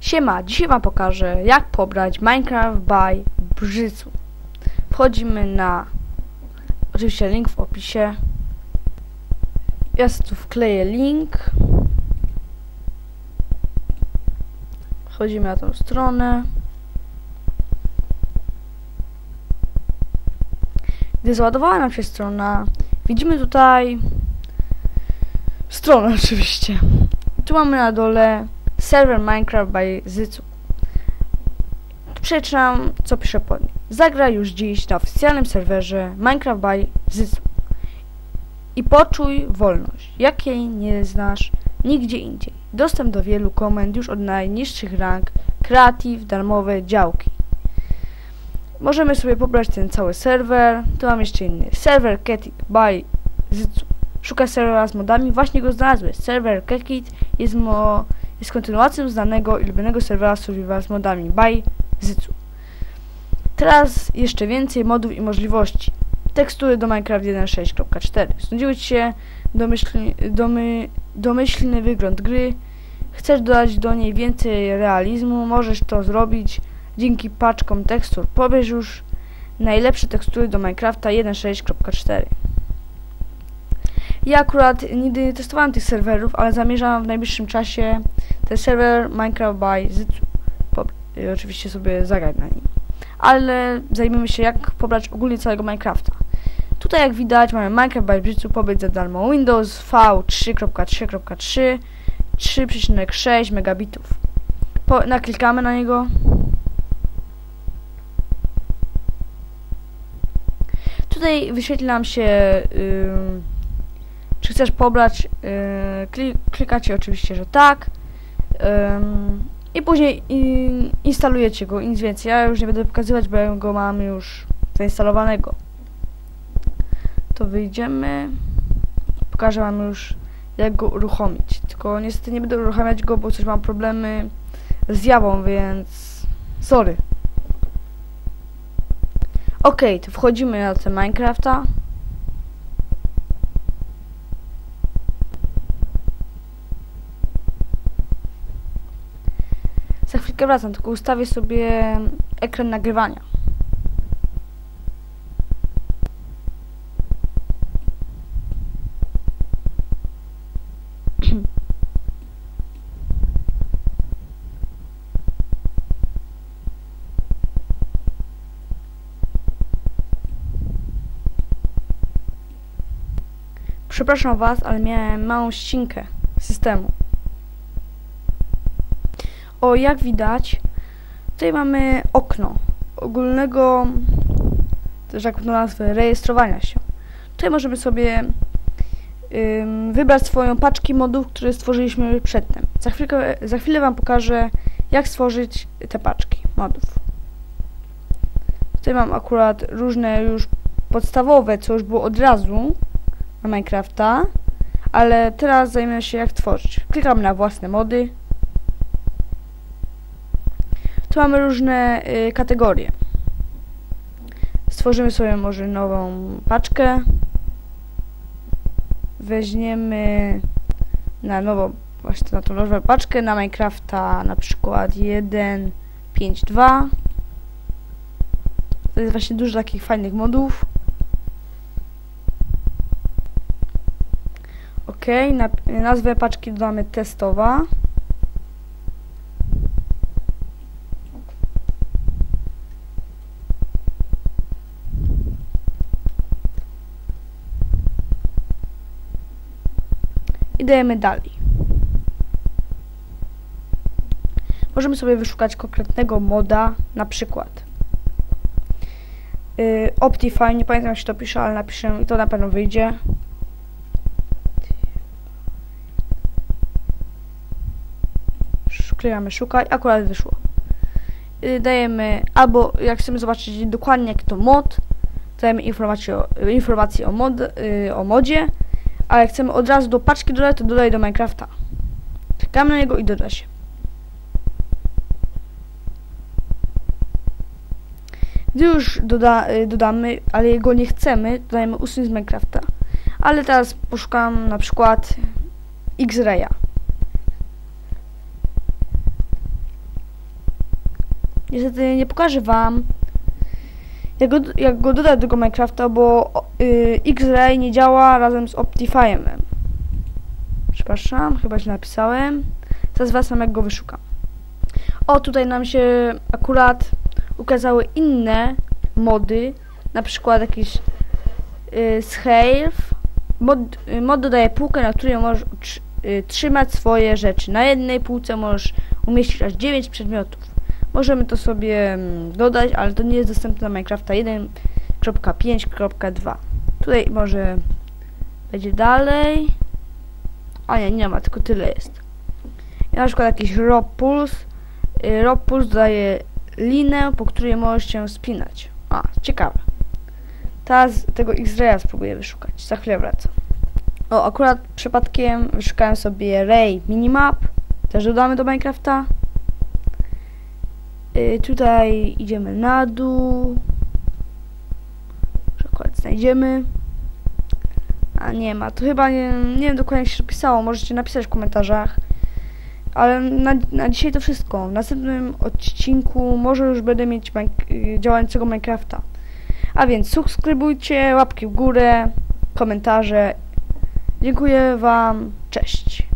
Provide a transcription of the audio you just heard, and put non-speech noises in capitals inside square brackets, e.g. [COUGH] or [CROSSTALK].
Siema, dzisiaj wam pokażę jak pobrać Minecraft by Brzycu. Wchodzimy na oczywiście link w opisie. Ja tu wkleję link. Wchodzimy na tą stronę. Gdy załadowała nam się strona, widzimy tutaj stronę [LAUGHS] oczywiście. Tu mamy na dole serwer Minecraft by Zycu. Przeczytam, co pisze pod nim. Zagraj już dziś na oficjalnym serwerze Minecraft by Zycu. I poczuj wolność, jakiej nie znasz nigdzie indziej. Dostęp do wielu komend już od najniższych rank, kreatyw, darmowe działki. Możemy sobie pobrać ten cały serwer. Tu mam jeszcze inny. Serwer Ketik by Zycu. Szukaj serwera z modami. Właśnie go znalazłeś. Serwer Kekit jest, mo jest kontynuacją znanego i lubionego serwera Survival z modami by Zycu. Teraz jeszcze więcej modów i możliwości. Tekstury do Minecraft 1.6.4. Znudziły Ci się domyślny, domy, domyślny wygląd gry. Chcesz dodać do niej więcej realizmu? Możesz to zrobić dzięki paczkom tekstur. Pobierz już najlepsze tekstury do Minecrafta 1.6.4. Ja akurat nigdy nie testowałem tych serwerów, ale zamierzam w najbliższym czasie ten serwer Minecraft by Zycu oczywiście sobie zagrać na nim. Ale zajmiemy się jak pobrać ogólnie całego Minecrafta. Tutaj jak widać mamy Minecraft by Zycu pobyt za darmo Windows V3.3.3 3,6 megabitów. Po, naklikamy na niego. Tutaj wyświetli nam się yy, czy chcesz pobrać, yy, klik, klikacie oczywiście, że tak. I później instalujecie go, nic więcej. Ja już nie będę pokazywać, bo ja go mam już zainstalowanego. To wyjdziemy. Pokażę wam już, jak go uruchomić. Tylko niestety nie będę uruchamiać go, bo coś mam problemy z jawą, więc sorry. Ok, to wchodzimy na ten Minecrafta. Chwilkę wracam, tylko ustawię sobie ekran nagrywania. [CLEARS THROAT] Przepraszam Was, ale miałem małą ścinkę systemu. O, jak widać, tutaj mamy okno ogólnego, też jak to nazwę, rejestrowania się. Tutaj możemy sobie ym, wybrać swoją paczki modów, które stworzyliśmy przedtem. Za, chwilkę, za chwilę Wam pokażę, jak stworzyć te paczki modów. Tutaj mam akurat różne już podstawowe, co już było od razu na Minecrafta, ale teraz zajmę się jak tworzyć. Klikam na własne mody. Tu mamy różne y, kategorie. Stworzymy sobie może nową paczkę. Weźmiemy na nową, właśnie na tą nową paczkę na Minecrafta na przykład 1.5.2. To jest właśnie dużo takich fajnych modów. Ok, na, nazwę paczki dodamy testowa. I dajemy dalej. Możemy sobie wyszukać konkretnego moda, na przykład yy, Optifine, nie pamiętam jak się to pisze, ale napiszę i to na pewno wyjdzie. Klikamy szukać, akurat wyszło. Yy, dajemy, albo jak chcemy zobaczyć dokładnie jak to mod, dajemy informację o, informację o, mod, yy, o modzie, ale chcemy od razu do paczki dodać, to dodaj do Minecrafta. Klikamy na niego i doda się. Gdy już doda, y, dodamy, ale jego nie chcemy, dodajemy usuń z Minecrafta. Ale teraz poszukam na przykład X-Raya. Niestety nie pokażę wam, jak go, jak go dodać do tego Minecrafta, bo y, X-Ray nie działa razem z Optifyem. Przepraszam, chyba źle napisałem. Zaraz was jak go wyszukam. O, tutaj nam się akurat ukazały inne mody, na przykład jakiś y, Scale. Mod, y, mod dodaje półkę, na której możesz y, trzymać swoje rzeczy. Na jednej półce możesz umieścić aż 9 przedmiotów. Możemy to sobie mm, dodać, ale to nie jest dostępne na Minecrafta 1.5.2. Tutaj może będzie dalej. A nie, nie ma, tylko tyle jest. I na przykład jakiś Rob Pulse. Y, Rob Pulse daje linę, po której możesz się spinać. A, ciekawe. Teraz tego X-Raya spróbuję wyszukać. Za chwilę wracam. O, akurat przypadkiem wyszukałem sobie Ray Minimap. Też dodamy do Minecrafta. Y, tutaj idziemy na dół. Przykład znajdziemy. A nie ma, to chyba nie, nie wiem dokładnie jak się pisało, możecie napisać w komentarzach. Ale na, na dzisiaj to wszystko. W następnym odcinku może już będę mieć y, działającego Minecrafta. A więc subskrybujcie, łapki w górę, komentarze. Dziękuję Wam, cześć.